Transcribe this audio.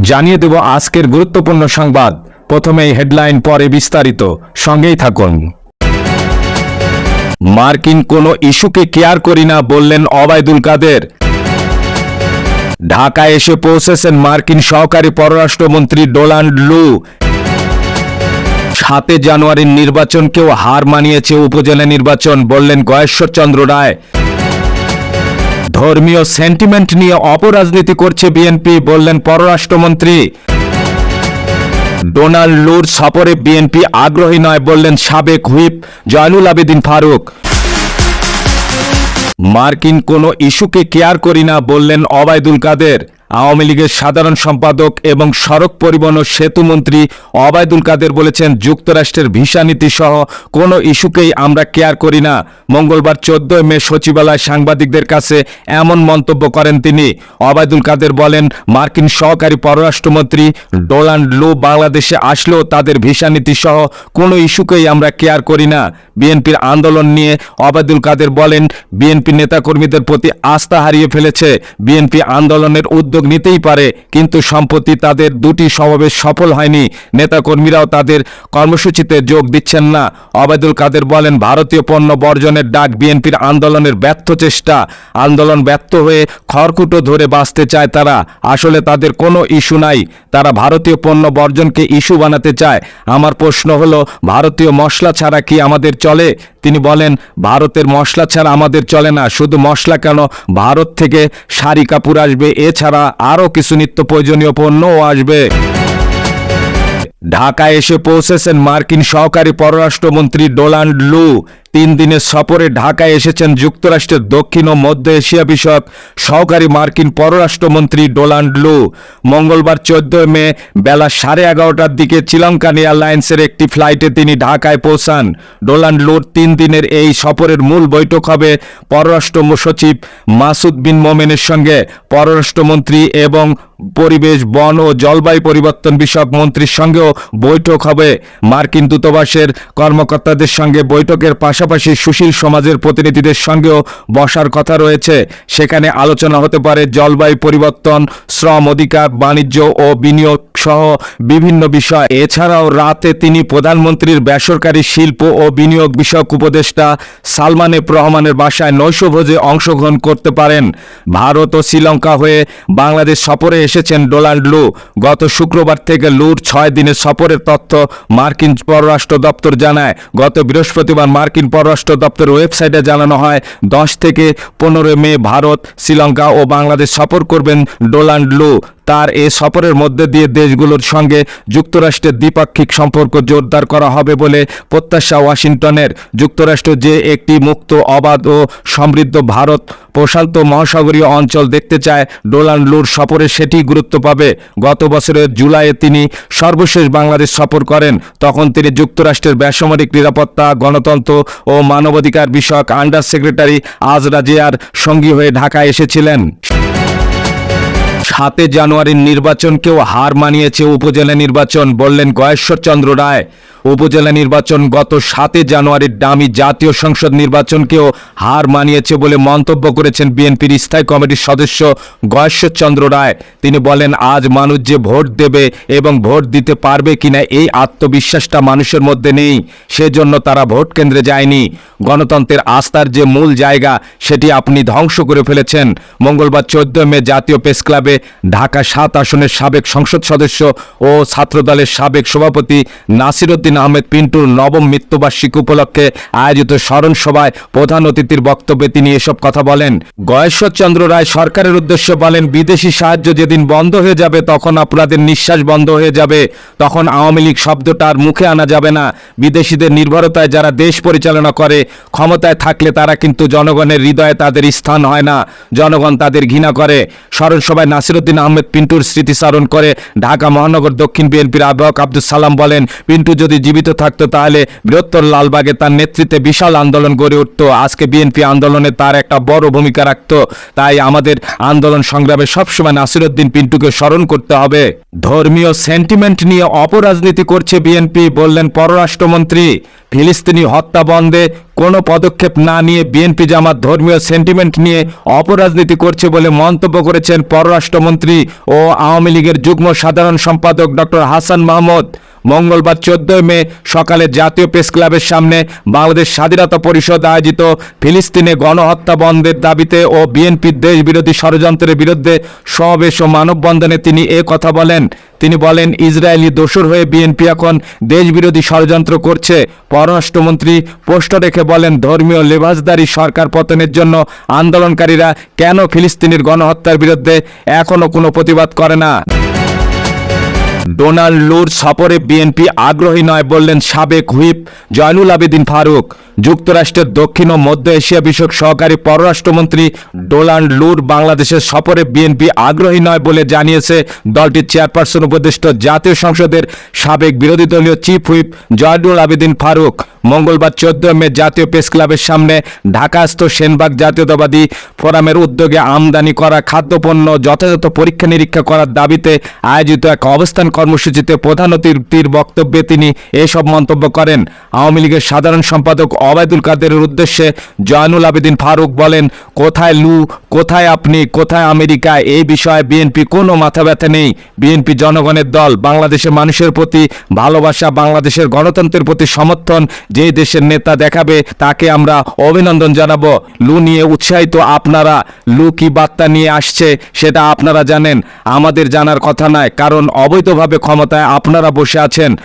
জানিয়ে দেব আজকের গুরুত্বপূর্ণ সংবাদ। প্রথমেই হেডলাইন পরে বিস্তারিত। সঙ্গেই থাকুন। মার্কিন কোনো ইস্যুকে কেয়ার করি না বললেন অবায়দুল কাদের। ঢাকায় এসে পৌঁছেছেন মার্কিন সহকারী পররাষ্ট্রমন্ত্রী ডোনাল্ড লু। সাতে জানুয়ারির নির্বাচনকেও হার মানিয়েছে উপজেলা নির্বাচন, বললেন গয়েশ্বরচন্দ্র রায়। ধর্মীয় সেন্টিমেন্ট নিয়ে অপরাজনীতি করছে বিএনপি বললেন পররাষ্ট্রমন্ত্রী। ডোনাল্ড লুর সফরে বিএনপি আগ্রহী নয়, বললেন সাবেক হুইপ জয়নুল আবেদিন ফারুক। মার্কিন কোনো ইস্যুকে কেয়ার করি না, বললেন অবায়দুল কাদের। আওয়ামী লীগের সাধারণ সম্পাদক এবং সড়ক পরিবহন ও সেতু মন্ত্রী অবায়দুল কাদের বলেছেন, যুক্তরাষ্ট্রের ভিসা নীতি সহ কোনো ইস্যুকেই আমরা কেয়ার করি না। মঙ্গলবার চোদ্দই মে সচিবালয় সাংবাদিকদের কাছে এমন মন্তব্য করেন তিনি। অবায়দুল কাদের বলেন, মার্কিন সহকারী পররাষ্ট্রমন্ত্রী ডোনাল্ড লু বাংলাদেশে আসলেও তাদের ভিসা নীতি সহ কোনো ইস্যুকেই আমরা কেয়ার করি না। বিএনপির আন্দোলন নিয়ে অবায়দুল কাদের বলেন, বিএনপি নেতাকর্মীদের প্রতি আস্থা হারিয়ে ফেলেছে। বিএনপি আন্দোলনের উদ্যোগ নিতেই পারে, কিন্তু সম্প্রতি তাদের দুটি সমাবেশ সফল হয়নি। নেতাকর্মীরাও তাদের কর্মসূচিতে যোগ দিচ্ছেন না। অবায়দুল কাদের বলেন, ভারতীয় পণ্য বর্জনের ডাক বিএনপির আন্দোলনের ব্যর্থ চেষ্টা। আন্দোলন ব্যর্থ হয়ে খড়কুটো ধরে বাঁচতে চায় তারা। আসলে তাদের কোনো ইস্যু নাই। তারা ভারতীয় পণ্য বর্জনকে ইস্যু বানাতে চায়। আমার প্রশ্ন হলো, ভারতীয় মশলা ছাড়া কি আমাদের চলে? তিনি বলেন, ভারতের মশলা ছাড়া আমাদের চলে না, শুধু মশলা কেন? ভারত থেকে শাড়ি কাপড় আসবে, এছাড়া আরও কিছু নিত্য প্রয়োজনীয় পণ্যও আসবে। ঢাকায় এসে পৌঁছেছেন মার্কিন সহকারী পররাষ্ট্রমন্ত্রী ডোনাল্ড লু। তিন দিনের সফরে ঢাকায় এসেছেন যুক্তরাষ্ট্রের দক্ষিণ ও মধ্য এশিয়া বিষয়ক সহকারী মার্কিন পররাষ্ট্রমন্ত্রী ডোনাল্ড লু। মঙ্গলবার চোদ্দই মে বেলা সাড়ে এগারোটার দিকে শ্রীলঙ্কান এয়ারলাইন্সের একটি ফ্লাইটে তিনি ঢাকায় পৌঁছান। ডোনাল্ড লুর তিন দিনের এই সফরের মূল বৈঠক হবে পররাষ্ট্র সচিব মাসুদ বিন মোমেনের সঙ্গে। পররাষ্ট্রমন্ত্রী এবং পরিবেশ, বন ও জলবায়ু পরিবর্তন বিষয়ক মন্ত্রীর সঙ্গেও বৈঠক হবে। মার্কিন দূতাবাসের কর্মকর্তাদের সঙ্গে বৈঠকের পাশাপাশি সুশীল সমাজের প্রতিনিধিদের সঙ্গেও বসার কথা রয়েছে। সেখানে আলোচনা হতে পারে জলবায়ু পরিবর্তন, শ্রম অধিকার, বাণিজ্য ও বিনিয়োগ সহ বিভিন্ন বিষয়। এছাড়াও রাতে তিনি প্রধানমন্ত্রীর বেসরকারি শিল্প ও বিনিয়োগ বিষয়ক উপদেষ্টা সালমান এফ রহমানের বাসায় নৈশভোজে অংশগ্রহণ করতে পারেন। ভারত ও শ্রীলঙ্কা হয়ে বাংলাদেশ সফরে এসেছেন ডোনাল্ড লু। গত শুক্রবার থেকে লুর ছয় দিনের সফরের তথ্য মার্কিন পররাষ্ট্র দপ্তর জানায়। গত বৃহস্পতিবার মার্কিন পররাষ্ট্র দপ্তরের ওয়েবসাইটে জানানো হয়, দশ থেকে পনেরোই মে ভারত, শ্রীলঙ্কা ও বাংলাদেশ সফর করবেন ডোনাল্ড লু। তার এ সফরের মধ্যে দিয়ে দেশগুলোর সঙ্গে যুক্তরাষ্ট্রের দ্বিপাক্ষিক সম্পর্ক জোরদার করা হবে বলে প্রত্যাশা ওয়াশিংটনের। যুক্তরাষ্ট্র যে একটি মুক্ত, অবাধ ও সমৃদ্ধ ভারত প্রশান্ত মহাসাগরীয় অঞ্চল দেখতে চায় ডোনাল্ড লুর সফরে সেটি গুরুত্ব পাবে। গত বছরের জুলাইয়ে তিনি সর্বশেষ বাংলাদেশ সফর করেন। তখন তিনি যুক্তরাষ্ট্রের বেসামরিক নিরাপত্তা, গণতন্ত্র ও মানবাধিকার বিষয়ক আন্ডার সেক্রেটারি আজ রাজিয়ার সঙ্গী হয়ে ঢাকায় এসেছিলেন। সাতে জানুয়ারির নির্বাচনকেও হার মানিয়েছে উপজেলা নির্বাচন, বললেন গয়েশ্বরচন্দ্র রায়। উপজেলা নির্বাচন গত সাতে জানুয়ারির দামি জাতীয় সংসদ নির্বাচনকেও হার মানিয়েছে বলে মন্তব্য করেছেন বিএনপির স্থায়ী কমিটির সদস্য গয়েশ্বরচন্দ্র রায়। তিনি বলেন, আজ মানুষ যে ভোট দেবে এবং ভোট দিতে পারবে কিনা এই আত্মবিশ্বাসটা মানুষের মধ্যে নেই। সেজন্য তারা ভোট কেন্দ্রে যায়নি। গণতন্ত্রের আস্থার যে মূল জায়গা, সেটি আপনি ধ্বংস করে ফেলেছেন। মঙ্গলবার চোদ্দ মে জাতীয় প্রেস ক্লাবে ঢাকা সাত আসনের সাবেক সংসদ সদস্য ও ছাত্রদলের সাবেক সভাপতি নাসিরুদ্দিন আহমেদ পিন্টুর নবম মৃত্যুবার্ষিকী উপলক্ষে আয়োজিত স্মরণ সভায় প্রধান অতিথির বক্তব্যে তিনি এসব কথা বলেন। গয়েশ্বরচন্দ্র রায় সরকারের উদ্দেশ্যে বলেন, বিদেশি সাহায্য যেদিন বন্ধ হয়ে যাবে তখন আপনাদের নিঃশ্বাস বন্ধ হয়ে যাবে। তখন আওয়ামী লীগ শব্দটা আর মুখে আনা যাবে না। বিদেশিদের নির্ভরতায় যারা দেশ পরিচালনা করে, ক্ষমতায় থাকলে তারা কিন্তু জনগণের হৃদয়ে তাদের স্থান হয় না। জনগণ তাদের ঘৃণা করে। স্মরণ সভায় নাসিরুদ্দিন আহমেদ পিন্টুর স্মৃতিচারণ করে ঢাকা মহানগর দক্ষিণ বিএনপির আহ্বায়ক আব্দুল সালাম বলেন, পিন্টু যদি জীবিত থাকতো তাহলে বৃহত্তর লালবাগে তার নেতৃত্বে বিশাল আন্দোলন গড়ে উঠত। আজকে বিএনপি আন্দোলনে তার একটা বড় ভূমিকা রাখত। তাই আমাদের আন্দোলন সংগ্রামে সবসময় নাসিরুদ্দিন পিন্টুকে স্মরণ করতে হবে। ধর্মীয় সেন্টিমেন্ট নিয়ে অপরাজনীতি করছে বিএনপি, বললেন পররাষ্ট্রমন্ত্রী। ফিলিস্তিনি হত্যা বন্ধে কোনো পদক্ষেপ না নিয়ে বিএনপি জামাত ধর্মীয় সেন্টিমেন্ট নিয়ে অপরাজনীতি করছে বলে মন্তব্য করেছেন পররাষ্ট্রমন্ত্রী ও আওয়ামী লীগের যুগ্ম সাধারণ সম্পাদক ডক্টর হাসান মাহমুদ। মঙ্গলবার চোদ্দই মে সকালে জাতীয় প্রেস ক্লাবের সামনে বাংলাদেশ স্বাধীনতা পরিষদ আয়োজিত ফিলিস্তিনে গণহত্যা বন্ধের দাবিতে ও বিএনপির দেশ বিরোধী ষড়যন্ত্রের বিরুদ্ধে সমাবেশ ও মানববন্ধনে তিনি এ কথা বলেন। তিনি বলেন, ইসরায়েলি দোসর হয়ে বিএনপি এখন দেশ বিরোধী ষড়যন্ত্র করছে। পররাষ্ট্রমন্ত্রী পোস্ট রেখে বলেন, ধর্মীয় লেবাসদারি সরকার পতনের জন্য আন্দোলনকারীরা কেন ফিলিস্তিনির গণহত্যার বিরুদ্ধে এখনও কোনো প্রতিবাদ করে না? ডোনাল্ড লুর সফরে বিএনপি আগ্রহী নয় বললেন সাবেক হুইপ জয়নুল আবেদিন ফারুক। যুক্তরাষ্ট্রের দক্ষিণ ও মধ্য এশিয়া বিষয়ক সহকারী পররাষ্ট্রমন্ত্রী ডোনাল্ড লুর বাংলাদেশের সফরে বিএনপি আগ্রহী নয় বলে জানিয়েছে দলটির চেয়ারপারসন উপদেষ্টা জাতীয় সংসদের সাবেক বিরোধী দলীয় চিফ হুইপ জয়নুল আবেদিন ফারুক। মঙ্গলবার চোদ্দ মে জাতীয় প্রেস ক্লাবের সামনে ঢাকাস্থ সেনবাগ জাতীয়তাবাদী ফোরামের উদ্যোগে আমদানি করা খাদ্যপণ্য যথাযথ পরীক্ষা নিরীক্ষা করার দাবিতে আয়োজিত এক অবস্থান কর্মসূচিতে প্রধান অতিথির বক্তব্যে তিনি এসব মন্তব্য করেন। আওয়ামী লীগের সাধারণ সম্পাদক অবায়দুল কাদেরের উদ্দেশ্যে জয়নুল আবেদিন ফারুক বলেন, কোথায় লু, কোথায় আপনি, কোথায় আমেরিকা, এই বিষয়ে বিএনপি কোনো মাথা ব্যথা নেই। বিএনপি জনগণের দল, বাংলাদেশের মানুষের প্রতি ভালোবাসা, বাংলাদেশের গণতন্ত্রের প্রতি সমর্থন যে দেশের নেতা দেখাবে তাকে আমরা অভিনন্দন জানাব। লু নিয়ে উৎসাহিত আপনারা, লু কি বার্তা নিয়ে আসছে সেটা আপনারা জানেন। আমাদের জানার কথা নয় কারণ অবৈধভাবে ক্ষমতায় আপনারা বসে আছেন।